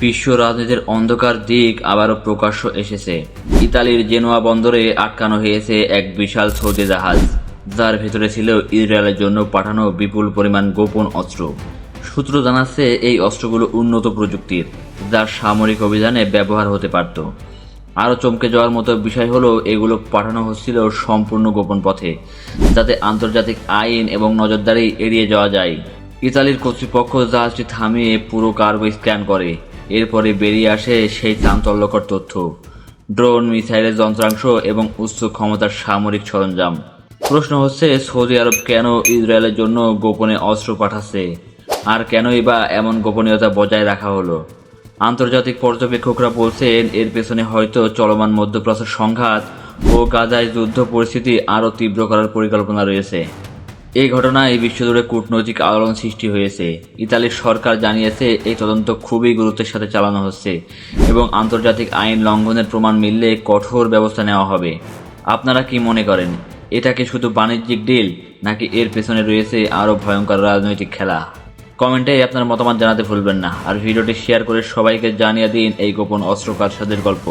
বিশ্ব রাজনীতির অন্ধকার দিক আবারও প্রকাশ্য এসেছে। ইতালির জেনোয়া বন্দরে আটকানো হয়েছে এক বিশাল সৌদি জাহাজ, যার ভেতরে ছিল ইসরায়েলের জন্য পাঠানো বিপুল পরিমাণ গোপন অস্ত্র। সূত্র জানাচ্ছে, এই অস্ত্রগুলো উন্নত প্রযুক্তির, যা সামরিক অভিযানে ব্যবহার হতে পারত। আরও চমকে যাওয়ার মতো বিষয় হলো, এগুলো পাঠানো হচ্ছিল সম্পূর্ণ গোপন পথে, যাতে আন্তর্জাতিক আইন এবং নজরদারি এড়িয়ে যাওয়া যায়। ইতালির কর্তৃপক্ষ জাহাজটি থামিয়ে পুরো কার্গো স্ক্যান করে। এরপরে বেরিয়ে আসে সেই চাঞ্চল্যকর তথ্য। ড্রোন, মিসাইলের যন্ত্রাংশ এবং উচ্চ ক্ষমতার সামরিক সরঞ্জাম। প্রশ্ন হচ্ছে, সৌদি আরব কেন ইসরায়েলের জন্য গোপনে অস্ত্র পাঠাচ্ছে? আর কেনই বা এমন গোপনীয়তা বজায় রাখা হলো? আন্তর্জাতিক পর্যবেক্ষকরা বলছেন, এর পেছনে হয়তো চলমান মধ্যপ্রাচ্য সংঘাত ও গাজায় যুদ্ধ পরিস্থিতি আরও তীব্র করার পরিকল্পনা রয়েছে। এই ঘটনায় বিশ্বজুড়ে কূটনৈতিক আলোড়ন সৃষ্টি হয়েছে। ইতালির সরকার জানিয়েছে, এই তদন্ত খুবই গুরুত্বের সাথে চালানো হচ্ছে এবং আন্তর্জাতিক আইন লঙ্ঘনের প্রমাণ মিললে কঠোর ব্যবস্থা নেওয়া হবে। আপনারা কি মনে করেন, এটা কি শুধু বাণিজ্যিক ডিল, নাকি এর পেছনে রয়েছে আরও ভয়ঙ্কর রাজনৈতিক খেলা? কমেন্টে আপনার মতামত জানাতে ভুলবেন না। আর ভিডিওটি শেয়ার করে সবাইকে জানিয়ে দিন এই গোপন অস্ত্র কারসাদের গল্প।